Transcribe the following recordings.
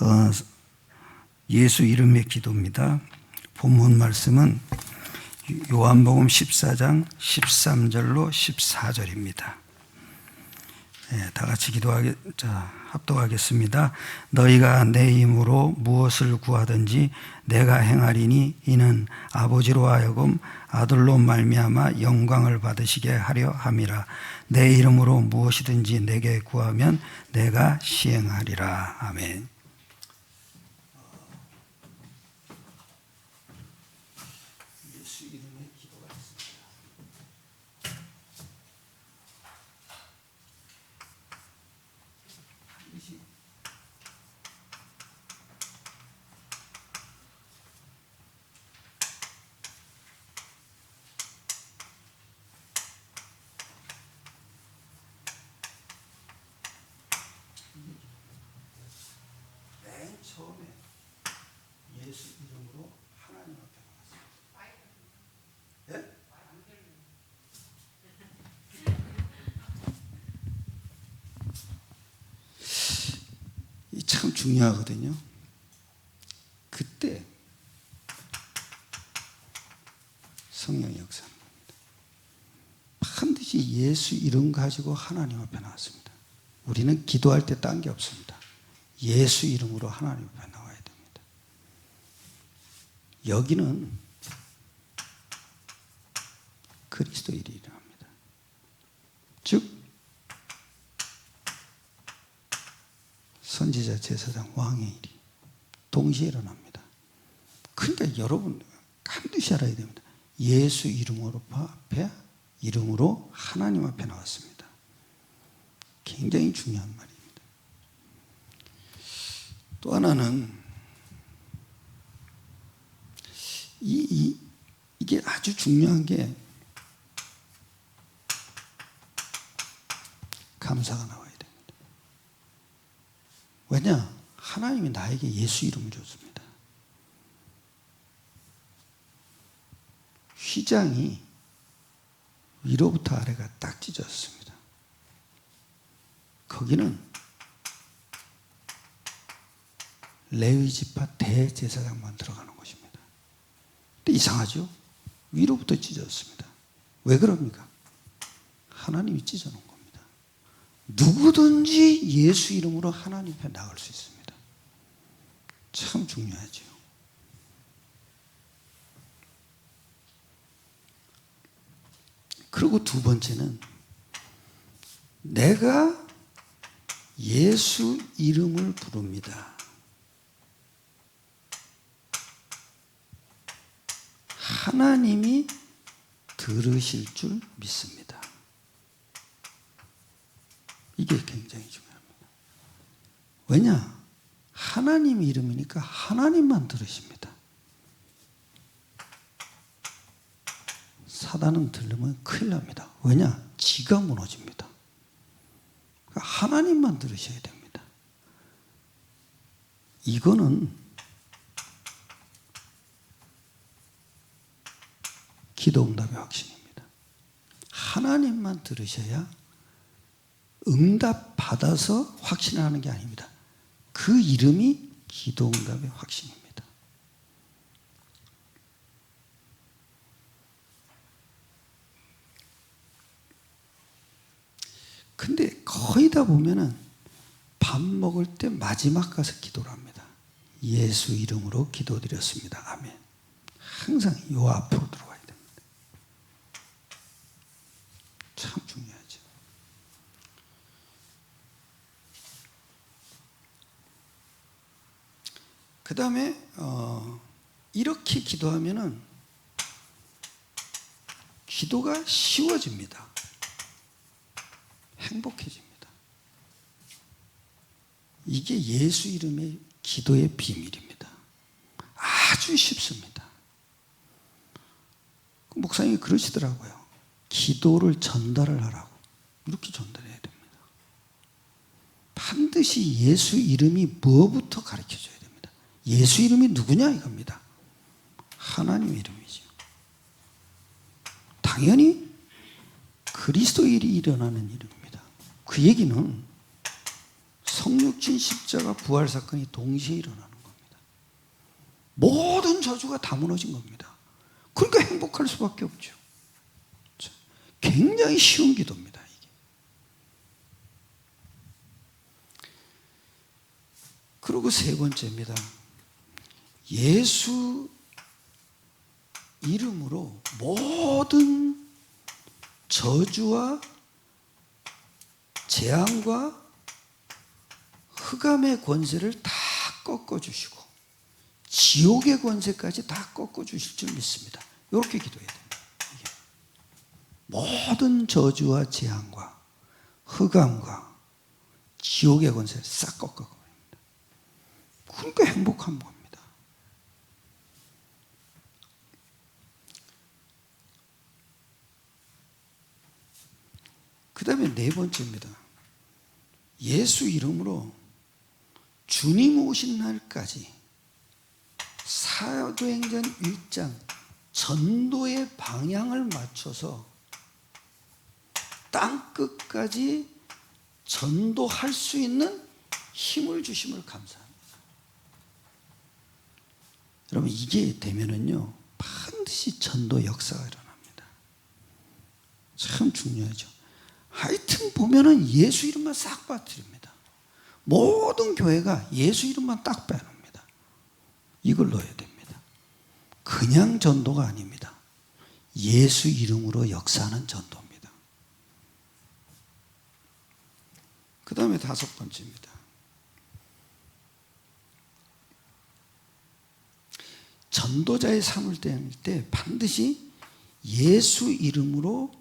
어, 예수 이름의 기도입니다. 본문 말씀은 요한복음 14장 13절로 14절입니다. 예, 다 같이 기도하게, 자, 합독하겠습니다. 너희가 내 힘으로 무엇을 구하든지 내가 행하리니 이는 아버지로 하여금 아들로 말미암아 영광을 받으시게 하려 함이라. 내 이름으로 무엇이든지 내게 구하면 내가 시행하리라. 아멘. 예수 이름의 기도가 있습니다. 반드시 맨 처음에 예수 이름으로 하나님 앞에 나갔습니다. 예? 이 참 중요하거든요. 그때 성령이 역사하는 겁니다. 반드시 예수 이름 가지고 하나님 앞에 나왔습니다. 우리는 기도할 때 딴 게 없습니다. 예수 이름으로 하나님 앞에 나와야 됩니다. 여기는 그리스도 일이 일어납니다. 즉 선지자 제사장 왕의 일이 동시에 일어납니다. 그러니까 여러분 반드시 알아야 됩니다. 예수 이름으로 앞에 이름으로 하나님 앞에 나왔습니다. 굉장히 중요한 말입니다. 또 하나는 이, 이 이게 아주 중요한 게 감사가 됩니다. 왜냐? 하나님이 나에게 예수 이름을 줬습니다. 휘장이 위로부터 아래가 딱 찢어졌습니다. 거기는 레위 지파 대제사장만 들어가는 곳입니다. 근데 이상하죠? 위로부터 찢어졌습니다. 왜 그럽니까? 하나님이 찢어놓은 겁니다. 누구든지 예수 이름으로 하나님 앞에 나갈 수 있습니다. 참 중요하죠. 그리고 두 번째는 내가 예수 이름을 부릅니다. 하나님이 들으실 줄 믿습니다. 이게 굉장히 중요합니다. 왜냐? 하나님 이름이니까 하나님만 들으십니다. 사단은 들으면 큰일 납니다. 왜냐? 지가 무너집니다. 그러니까 하나님만 들으셔야 됩니다. 이거는 기도 응답의 확신입니다. 하나님만 들으셔야 응답 받아서 확신하는 게 아닙니다. 그 이름이 기도 응답의 확신입니다. 근데 거의 다 보면은 밥 먹을 때 마지막 가서 기도를 합니다. 예수 이름으로 기도드렸습니다. 아멘. 항상 요 앞으로 들어가야 됩니다. 참 중요하죠. 그 다음에 어, 이렇게 기도하면은 기도가 쉬워집니다. 행복해집니다. 이게 예수 이름의 기도의 비밀입니다. 아주 쉽습니다. 그 목사님이 그러시더라고요. 기도를 전달을 하라고. 이렇게 전달해야 됩니다. 반드시 예수 이름이 뭐부터 가르쳐 줘야 됩니다. 예수 이름이 누구냐 이겁니다. 하나님 이름이죠. 당연히 그리스도 일이 일어나는 이름입니다. 그 얘기는 성육신 십자가 부활 사건이 동시에 일어나는 겁니다. 모든 저주가 다 무너진 겁니다. 그러니까 행복할 수밖에 없죠. 굉장히 쉬운 기도입니다. 이게. 그리고 세 번째입니다. 예수 이름으로 모든 저주와 재앙과 흑암의 권세를 다 꺾어주시고 지옥의 권세까지 다 꺾어주실 줄 믿습니다. 이렇게 기도해야 됩니다. 모든 저주와 재앙과 흑암과 지옥의 권세를 싹 꺾어버립니다. 그러니까 행복한 겁니다. 그 다음에 네 번째입니다. 예수 이름으로 주님 오신 날까지 사도행전 1장 전도의 방향을 맞춰서 땅 끝까지 전도할 수 있는 힘을 주심을 감사합니다. 여러분 이게 되면은요 반드시 전도 역사가 일어납니다. 참 중요하죠. 하여튼 보면은 예수 이름만 싹 빠뜨립니다. 모든 교회가 예수 이름만 딱 빼놓습니다. 이걸 넣어야 됩니다. 그냥 전도가 아닙니다. 예수 이름으로 역사하는 전도입니다. 그 다음에 다섯 번째입니다. 전도자의 삶을 때 반드시 예수 이름으로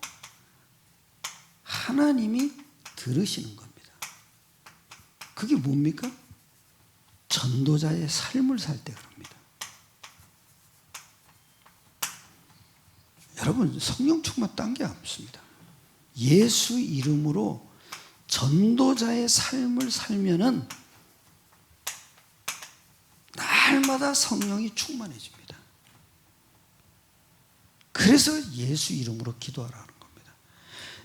하나님이 들으시는 겁니다. 그게 뭡니까? 전도자의 삶을 살 때 그럽니다. 여러분 성령 충만 딴 게 없습니다. 예수 이름으로 전도자의 삶을 살면은 날마다 성령이 충만해집니다. 그래서 예수 이름으로 기도하라.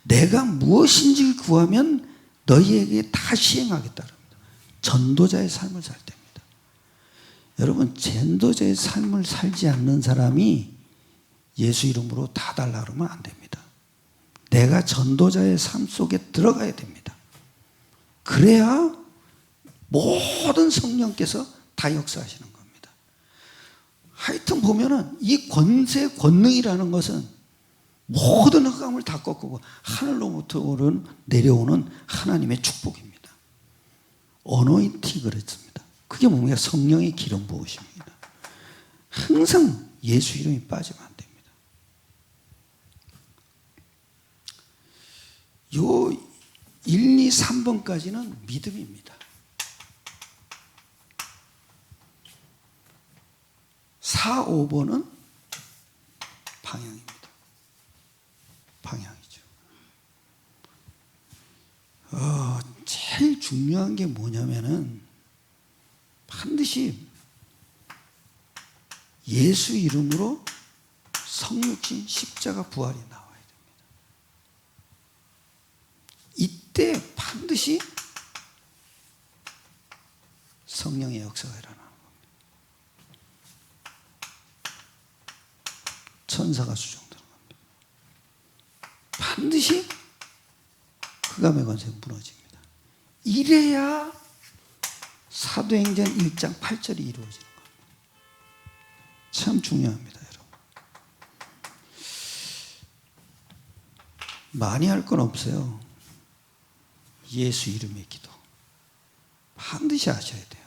내가 무엇인지 구하면 너희에게 다 시행하겠다. 전도자의 삶을 살 때입니다. 여러분, 전도자의 삶을 살지 않는 사람이 예수 이름으로 다 달라 그러면 안 됩니다. 내가 전도자의 삶 속에 들어가야 됩니다. 그래야 모든 성령께서 다 역사하시는 겁니다. 하여튼 보면은 이 권세, 권능이라는 것은 모든 흑암을 다 꺾고 하늘로부터 오른 내려오는 하나님의 축복입니다. 어노인티 그랬습니다. 그게 뭡니까? 성령의 기름 부으십니다. 항상 예수 이름이 빠지면 안 됩니다. 요 1, 2, 3번까지는 믿음입니다. 4, 5번은 방향입니다. 방향이죠. 어, 제일 중요한 게 뭐냐면은 반드시 예수 이름으로 성육신 십자가 부활이 나와야 됩니다. 이때 반드시 성령의 역사가 일어나는 겁니다. 천사가 수종. 반드시 흑암의 권세 무너집니다. 이래야 사도행전 1장 8절이 이루어지는 겁니다. 참 중요합니다, 여러분. 많이 할 건 없어요. 예수 이름의 기도. 반드시 하셔야 돼요.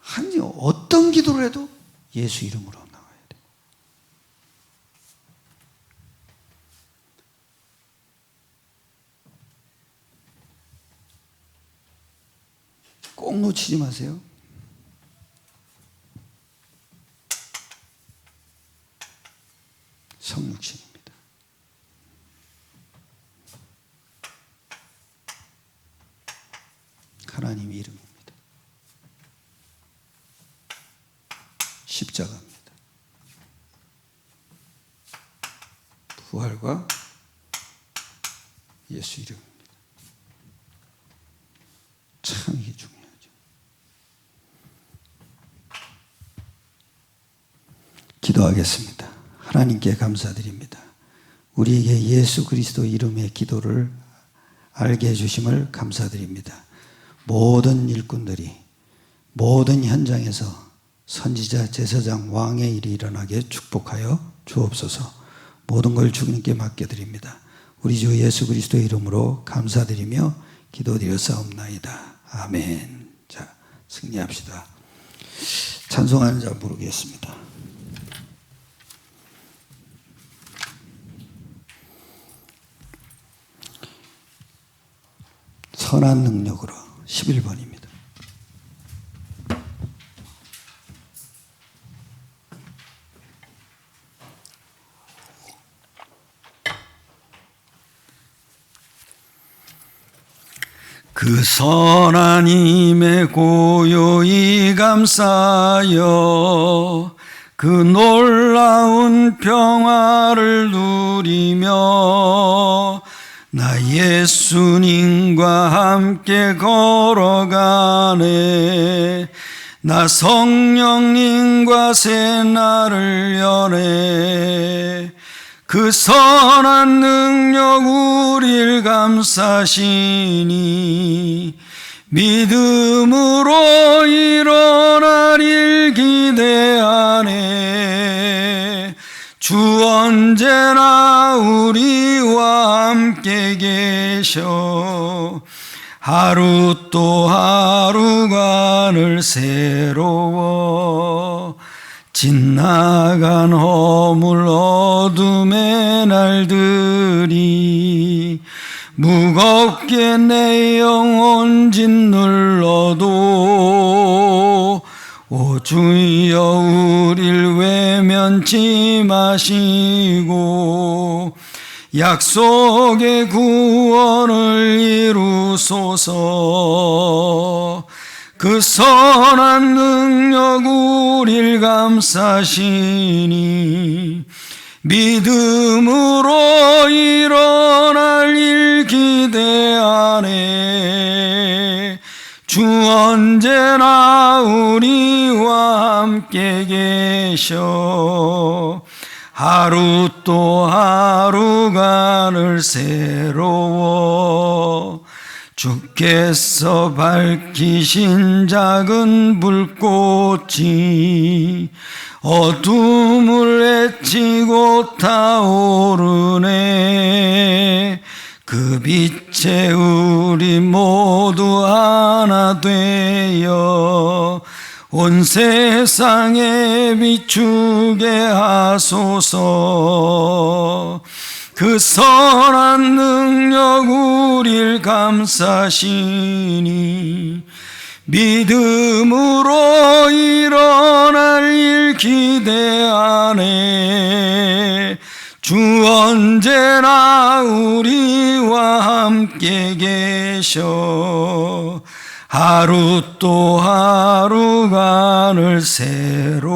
한 어떤 기도를 해도 예수 이름으로 꼭 놓치지 마세요. 성육신입니다. 하나님 이름입니다. 십자가입니다. 부활과 예수 이름. 참 이게 중요하죠. 기도하겠습니다. 하나님께 감사드립니다. 우리에게 예수 그리스도 이름의 기도를 알게 해주심을 감사드립니다. 모든 일꾼들이 모든 현장에서 선지자, 제사장, 왕의 일이 일어나게 축복하여 주옵소서 모든 걸 주님께 맡겨드립니다. 우리 주 예수 그리스도 이름으로 감사드리며 기도드렸사옵나이다. 아멘. 자, 승리합시다. 찬송하는 자 부르겠습니다. 선한 능력으로 11번입니다. 그 선한 힘에 고요히 감싸여 그 놀라운 평화를 누리며 나 예수님과 함께 걸어가네. 나 성령님과 새 날을 여네. 그 선한 능력 우릴 감싸시니 믿음으로 일어나릴 기대하네. 주 언제나 함께 계셔. 하루 또 하루가 늘 새로워 짓나간 허물 어둠의 날들이 무겁게 내 영혼 짓눌러도 오 주여 우릴 외면치 마시고 약속의 구원을 이루소서. 그 선한 능력 우릴 감싸시니 믿음으로 일어날 일 기대하네 주 언제나 우리와 함께 계셔 하루 또 하루가 늘 새로워. 주께서 밝히신 작은 불꽃이 어둠을 헤치고 타오르네. 그 빛에 우리 모두 하나 되어 온 세상에 비추게 하소서. 그 선한 능력 우릴 감싸시니 믿음으로 일어날 일 기대하네 주 언제나 우리와 함께 계셔 하루 또 하루가 늘 새로워.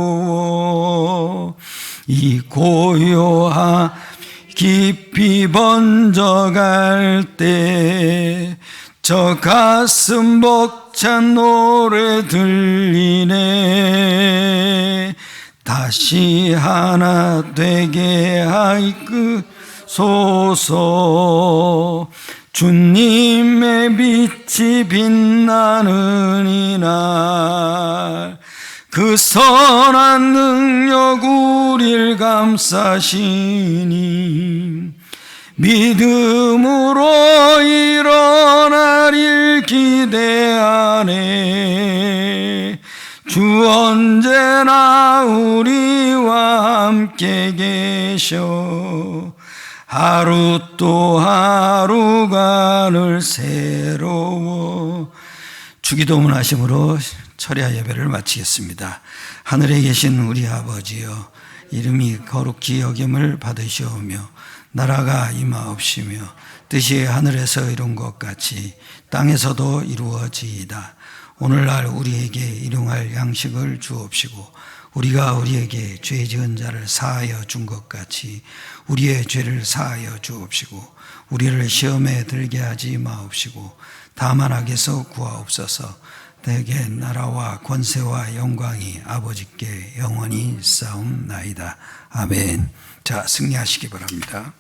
이 고요한 깊이 번져갈 때 저 가슴 벅찬 노래 들리네. 다시 하나 되게 하이그 소서 주님의 빛이 빛나는 이날 그 선한 능력 우릴 감싸시니 믿음으로 일어날 일 기대하네 주 언제나 우리와 함께 계셔 하루 또 하루가 늘 새로워 주기도문 하심으로 철야 예배를 마치겠습니다. 하늘에 계신 우리 아버지여 이름이 거룩히 여김을 받으시오며 나라가 임하옵시며 뜻이 하늘에서 이룬 것 같이 땅에서도 이루어지이다. 오늘날 우리에게 일용할 양식을 주옵시고 우리가 우리에게 죄 지은 자를 사하여 준 것 같이 우리의 죄를 사하여 주옵시고 우리를 시험에 들게 하지 마옵시고 다만 악에서 구하옵소서 대개 나라와 권세와 영광이 아버지께 영원히 싸움나이다. 아멘. 자, 승리하시기 바랍니다.